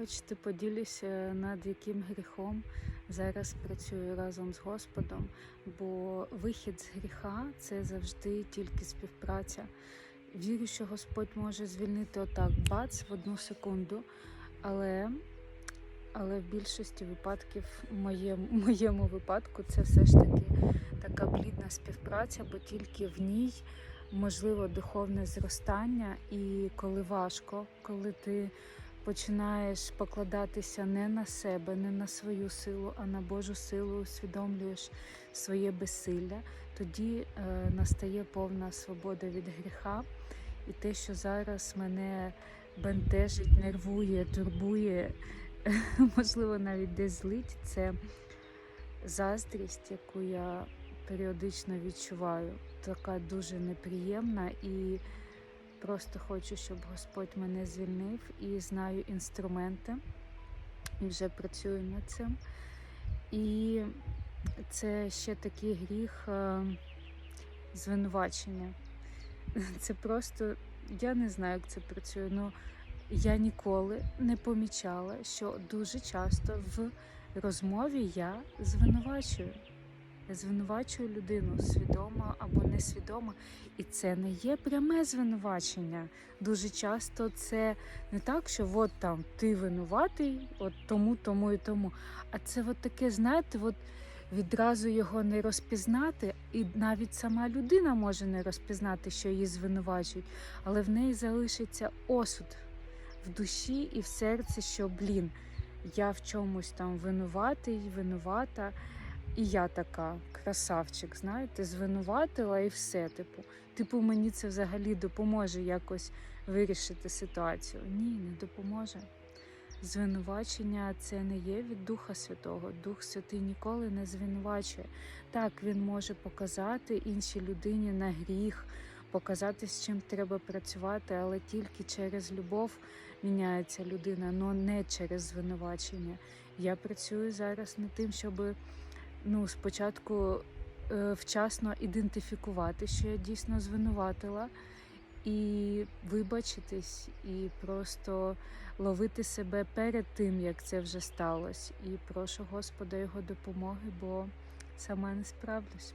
Хочете поділюся, над яким гріхом зараз працюю разом з Господом, бо вихід з гріха це завжди тільки співпраця. Вірю, що Господь може звільнити отак бац в одну секунду, але, але в більшості випадків, в моєму, моєму випадку, це все ж таки така плідна співпраця, бо тільки в ній можливо духовне зростання, і коли важко, коли ти починаєш покладатися не на себе, не на свою силу, а на Божу силу, усвідомлюєш своє безсилля, тоді е, настає повна свобода від гріха. І те, що зараз мене бентежить, нервує, турбує, можливо, навіть десь злить, це заздрість, яку я періодично відчуваю, така дуже неприємна і просто хочу, щоб Господь мене звільнив і знаю інструменти, і вже працюю над цим. І це ще такий гріх е, звинувачення. Це просто, я не знаю, як це працює, але я ніколи не помічала, що дуже часто в розмові я звинувачую. Звинувачую людину свідомо або несвідомо, і це не є пряме звинувачення. Дуже часто це не так, що от там ти винуватий, от тому, тому і тому. А це от таке, знаєте, от відразу його не розпізнати, і навіть сама людина може не розпізнати, що її звинувачують, але в неї залишиться осуд в душі і в серці, що блін, я в чомусь там винуватий, винувата. І я така красавчик, знаєте, звинуватила і все. Типу, типу, мені це взагалі допоможе якось вирішити ситуацію. Ні, не допоможе. Звинувачення це не є від Духа Святого. Дух Святий ніколи не звинувачує. Так, він може показати іншій людині на гріх, показати, з чим треба працювати, але тільки через любов міняється людина, але не через звинувачення. Я працюю зараз над тим, щоб ну, спочатку е, вчасно ідентифікувати, що я дійсно звинуватила, і вибачитись, і просто ловити себе перед тим, як це вже сталося. І прошу Господа його допомоги, бо сама не справлюсь.